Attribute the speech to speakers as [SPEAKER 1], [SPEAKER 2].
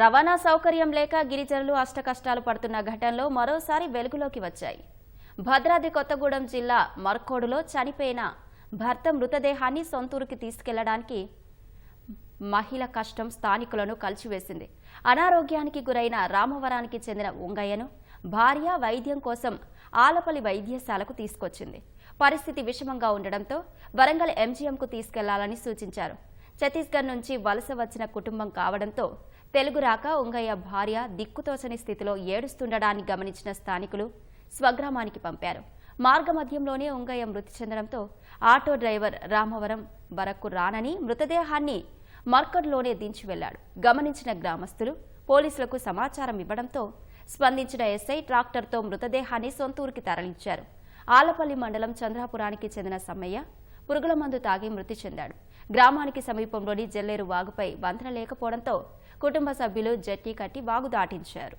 [SPEAKER 1] రవాణా సౌకర్యం లేక గిరిజనులు అష్టకష్టాలు పడుతున్న ఘటనలో మరోసారి వెలుగులోకి వచ్చాయి. భద్రాద్రి కొత్తగూడెం జిల్లా మర్కోడులో చనిపోయిన భర్త మృతదేహాన్ని సొంతూరుకి తీసుకెళ్ళడానికి మహిళ కష్టం స్థానికులను కలిచివేసింది అనారోగ్యానికి గురైన రామవరానికి చెందిన ఉంగయ్యను భార్య వైద్యం కోసం ఆలపల్లి వైద్యశాలకు తీసుకొచ్చింది. పరిస్థితి విషమంగా ఉండడంతో వరంగల్ ఎంజీఎంకు తీసుకెళ్ళాలని సూచించారు. ఛత్తీస్గఢ్ నుంచి వలస వచ్చిన కుటుంబం కావడంతో తెలుగు రాక ఉంగయ్య భార్య దిక్కుతోచని స్థితిలో ఏడుస్తుండడాన్ని గమనించిన స్థానికులు స్వగ్రామానికి పంపారు. మార్గమధ్యంలోనే ఉంగయ్య మృతి చెందడంతో ఆటో డ్రైవర్ రామవరం వరకు రానని మృతదేహాన్ని మర్కడ్లోనే దించి వెళ్ళాడు గమనించిన గ్రామస్తులు పోలీసులకు సమాచారం ఇవ్వడంతో స్పందించిన ఎస్ఐ ట్రాక్టర్తో మృతదేహాన్ని సొంతూరుకి తరలించారు. ఆలపల్లి మండలం చంద్రాపురానికి చెందిన సమ్మయ్య పురుగుల మందు తాగి మృతి చెందాడు. గ్రామానికి సమీపంలోని జల్లేరు వాగుపై వంతెన లేకపోవడంతో కుటుంబ సభ్యులు జట్టి కట్టి వాగు దాటించారు.